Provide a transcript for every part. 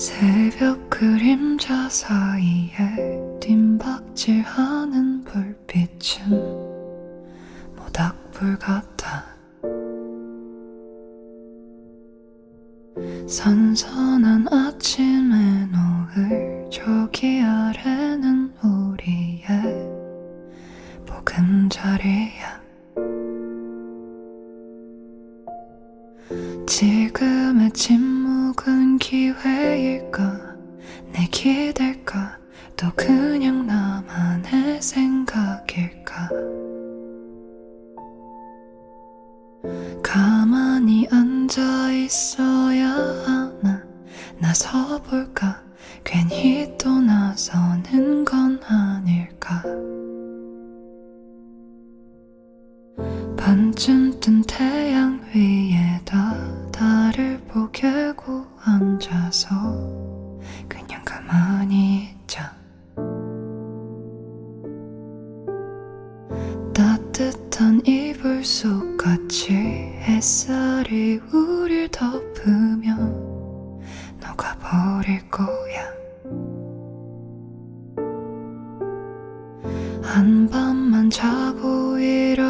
새벽 그림자 사이에 뒷박질하는 불빛은 모닥불 같아. 선선한 아침의 노을 저기 아래는 우리의 보금자리야. 지금의 침 묵은 기회일까? 내 기댈까? 또 그냥 나만의 생각일까? 가만히 앉아 있어야 하나? 나서볼까? 괜히 또 나서는 건 아닐까? 반쯤 뜬 태양 위에다 달을 보개고 앉아서 그냥 가만히 있자. 따뜻한 이불 속 같이 햇살이 우릴 덮으면 녹아버릴 거야. 한밤만 자고 일어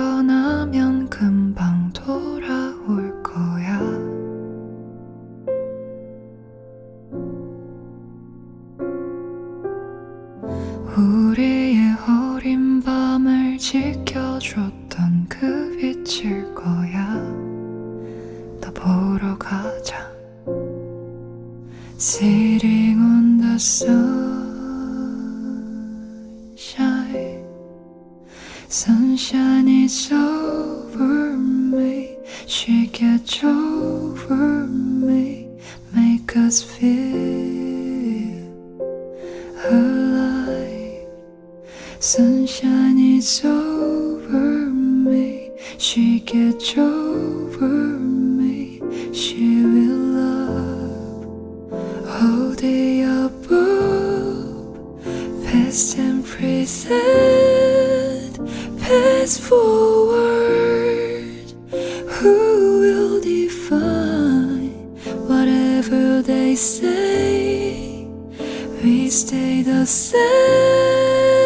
우리의 어린 밤을 지켜줬던 그 빛일 거야. 더 보러 가자. Sitting on the sunshine. Sunshine is over me. She gets over me. Make us feel Sunshine is over me. She gets over me. She will love all the above. Past and present, past forward. Who will define whatever they say? We stay the same.